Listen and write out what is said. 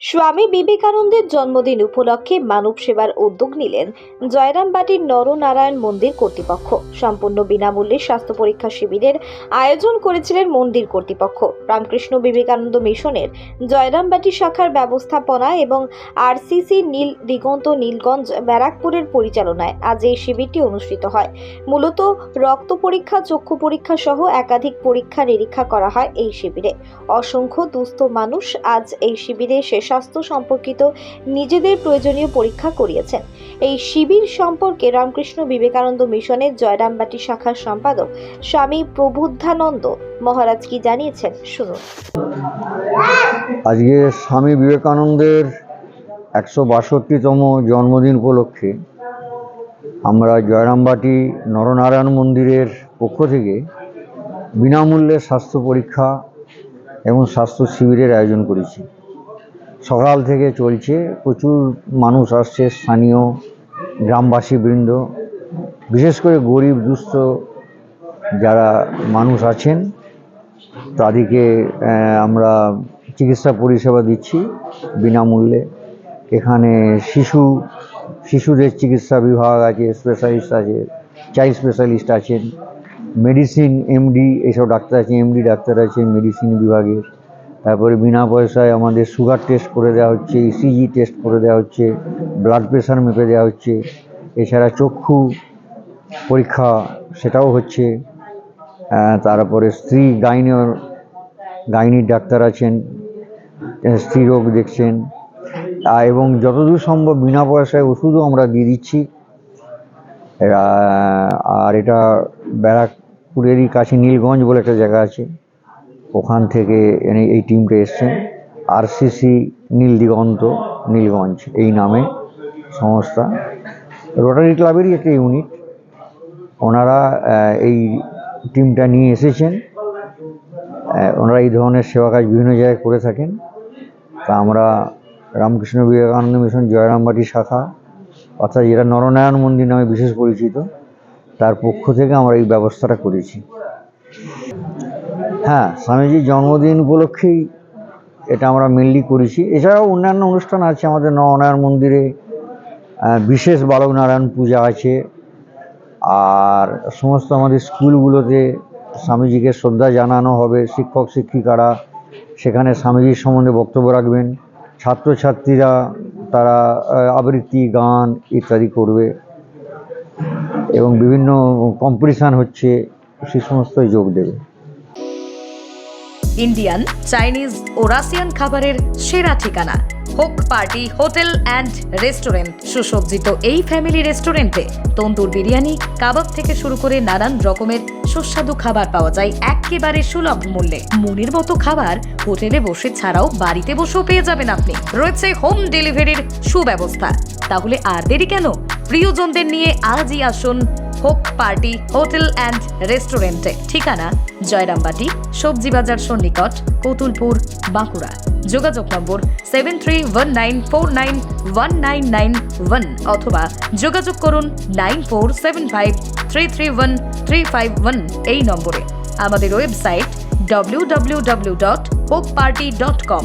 স্বামী বিবেকানন্দের জন্মদিন উপলক্ষে মানব সেবার উদ্যোগ নিলেন জয়রামবাটির নরনারায়ণ মন্দির কর্তৃপক্ষ। সম্পূর্ণ বিনামূল্যে স্বাস্থ্য পরীক্ষা শিবিরের আয়োজন করেছিলেন মন্দির কর্তৃপক্ষ। রামকৃষ্ণ বিবেকানন্দ মিশনের জয়রামবাটি শাখার ব্যবস্থাপনা এবং আরসিসি নীল দিগন্ত নীলগঞ্জ ব্যারাকপুরের পরিচালনায় আজ এই শিবিরটি অনুষ্ঠিত হয়। মূলত রক্ত পরীক্ষা, চক্ষু পরীক্ষা সহ একাধিক পরীক্ষা নিরীক্ষা করা হয় এই শিবিরে। অসংখ্য দুস্থ মানুষ আজ এই শিবিরে এসে স্বাস্থ্য সম্পর্কিত নিজেদের প্রয়োজনীয় পরীক্ষা করিয়েছেন। এই শিবির সম্পর্কে রামকৃষ্ণ বিবেকানন্দ মিশনের জয়রামবাটি শাখার সম্পাদক স্বামী প্রবুদ্ধানন্দ মহারাজ কি জানিয়েছেন? শুনুন। আজকে স্বামী বিবেকানন্দের একশো বাষট্টিতম জন্মদিন উপলক্ষে আমরা জয়রামবাটি নরনারায়ণ মন্দিরের পক্ষ থেকে বিনামূল্যে স্বাস্থ্য পরীক্ষা এবং স্বাস্থ্য শিবিরের আয়োজন করেছি। সকাল থেকে চলছে, প্রচুর মানুষ আসছে, স্থানীয় গ্রামবাসী বৃন্দ বিশেষ করে গরিব, দুস্থ যারা মানুষ আছেন, তাদেরকে আমরা চিকিৎসা পরিষেবা দিচ্ছি বিনামূল্যে। এখানে শিশু, শিশুদের চিকিৎসা বিভাগ আছে স্পেশালিস্ট আছে চাইল্ড স্পেশালিস্ট আছেন মেডিসিন এমডি এসব ডাক্তার আছে এমডি ডাক্তার আছে মেডিসিন বিভাগের। তারপরে বিনা পয়সায় আমাদের সুগার টেস্ট করে দেওয়া হচ্ছে ইসিজি টেস্ট করে দেওয়া হচ্ছে ব্লাড প্রেশার মেপে দেওয়া হচ্ছে, এছাড়া চক্ষু পরীক্ষা সেটাও হচ্ছে। তারপরে স্ত্রী গাইনির গাইনির ডাক্তার আছেন, স্ত্রী রোগ দেখছেন। এবং যতদূর সম্ভব বিনা পয়সায় ওষুধও আমরা দিয়ে দিচ্ছি। আর এটা ব্যারাকপুরেরই কাছে নীলগঞ্জ বলে একটা জায়গা আছে। ওখান থেকে এনে- এই টিমটা এসছেন। আরসিসি নীল দিগন্ত নীলগঞ্জ, এই নামে সংস্থা। রোটারি ক্লাবেরই একটা ইউনিট ওনারা এই টিমটা নিয়ে এসেছেন। ওনারা এই ধরনের সেবা কাজ বিভিন্ন জায়গায় করে থাকেন। তা আমরা রামকৃষ্ণ বিবেকানন্দ মিশন জয়রামবাটি শাখা, অর্থাৎ যেটা নরনারায়ণ মন্দির নামে বিশেষ পরিচিত, তার পক্ষ থেকে আমরা এই ব্যবস্থাটা করেছি। হ্যাঁ স্বামীজির জন্মদিন উপলক্ষেই এটা আমরা মেনলি করেছি। এছাড়াও অন্যান্য অনুষ্ঠান আছে, আমাদের নরনারায়ণ মন্দিরে বিশেষ বালক নারায়ণ পূজা আছে। আর সমস্ত আমাদের স্কুলগুলোতে স্বামীজিকে শ্রদ্ধা জানানো হবে, শিক্ষক, শিক্ষিকারা। সেখানে স্বামীজির সম্বন্ধে বক্তব্য রাখবেন। ছাত্রছাত্রীরা তারা আবৃত্তি, গান ইত্যাদি করবে। এবং বিভিন্ন কম্পিটিশান হচ্ছে, সে সমস্ত যোগ দেবে। ইন্ডিয়ান চাইনিজ ও রাশিয়ান খাবারের সেরা ঠিকানা। হোক পার্টি, হোটেল অ্যান্ড রেস্টুরেন্ট। সুসজ্জিত এই ফ্যামিলি রেস্টুরেন্টে তন্দুর বিরিয়ানি, কাবাব থেকে শুরু করে নানান রকমের সুস্বাদু খাবার পাওয়া যায় একেবারে সুলভ মূল্যে। মনের মতো খাবার হোটেলে বসে ছাড়াও বাড়িতে বসেও পেয়ে যাবেন আপনি। রয়েছে হোম ডেলিভারির সুব্যবস্থা। তাহলে আর দেরি কেন? প্রিয়জনদের নিয়ে আজই আসুন হোক, পার্টি, হোটেল অ্যান্ড রেস্টুরেন্টে। ঠিকানা, জয়রামবাটি সবজি বাজার সন্নিকট, কতুলপুর, বাঁকুড়া। যোগাযোগ নম্বর seven three one nine four nine one nine nine one অথবা যোগাযোগ করুন nine four seven five three three one three five one এই নম্বরে। আমাদের website W W W dot হোক পার্টি ডট কম